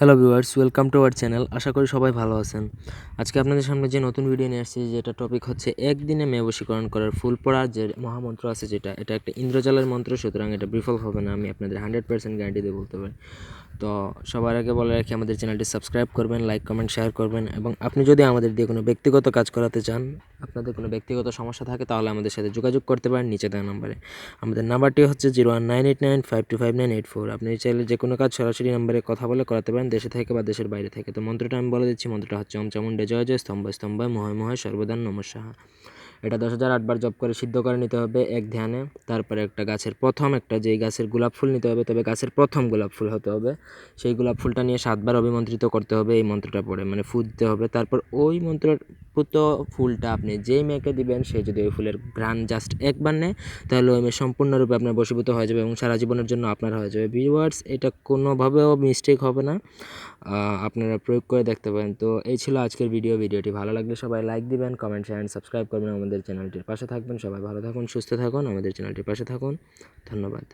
Hello viewers, welcome to our channel. আশা করি সবাই ভালো আছেন। আজকে আপনাদের সামনে যে নতুন ভিডিও নিয়ে আসছি, যেটা টপিক হচ্ছে একদিনে মেয়ে করার ফুল পড়ার যে মহামন্ত্র আছে যেটা, এটা একটা ইন্দ্রজালের মন্ত্র, সুতরাং এটা বিফল হবে না, আমি আপনাদের হান্ড্রেড পার্সেন্ট গ্যারান্টি দিয়ে বলতে পারি। তো সবার আগে বলে রাখি, আমাদের চ্যানেলটি সাবস্ক্রাইব করবেন লাইক কমেন্ট শেয়ার করবেন, এবং আপনি যদি আমাদের দিয়ে কোনো ব্যক্তিগত কাজ করাতে চান আপনাদের কোনো ব্যক্তিগত সমস্যা থাকে, তাহলে আমাদের সাথে যোগাযোগ করতে পারেন নিচে দেওয়া নাম্বারে। আমাদের নাম্বারটি হচ্ছে zero one nine eight nine five two five nine eight four. আপনি চাইলে যে কোনো কাজ সরাসরি নাম্বারে কথা বলে করাতে পারেন, দেশে থেকে বা দেশের বাইরে থেকে। তো মন্ত্রটা আমি বলে দিচ্ছি, মন্ত্রটা হচ্ছে ওম চামুন্ডে জয় জয় স্তম্ভ স্তম্ভ মহায় মহায়, সর্বদান নমস্যাহ এটা দশ হাজার আটবার জপ করে সিদ্ধ করে নিতে হবে এক ধ্যানে, তারপরে একটা গাছের প্রথম, একটা যেই গাছের গোলাপ ফুল নিতে হবে, তবে গাছের প্রথম গোলাপ ফুল হতে হবে। সেই গোলাপ ফুলটা নিয়ে সাতবার অভিমন্ত্রিত করতে হবে, এই মন্ত্রটা পড়ে মানে ফু দিতে হবে। তারপর ওই মন্ত্রের পুত ফুলটা আপনি যেই মেয়েকে দিবেন, সে যদি ওই ফুলের ঘ্রাণ জাস্ট একবার নেয়, তাহলে ওই মেয়ে সম্পূর্ণরূপে আপনার বশীভূত হয়ে যাবে এবং সারা জীবনের জন্য আপনার হয়ে যাবে। ভিউয়ার্স এটা কোনোভাবেও মিস্টেক হবে না। আপনারা প্রয়োগ করে দেখতে পারেন। তো এই ছিল আজকের ভিডিও ভিডিওটি ভালো লাগলে সবাই লাইক দিবেন কমেন্ট শেয়ার সাবস্ক্রাইব করবেন। আমাদের চ্যানেলটির পাশে থাকবেন। সবাই ভালো থাকুন, সুস্থ থাকুন। আমাদের চ্যানেলটির পাশে থাকুন। ধন্যবাদ।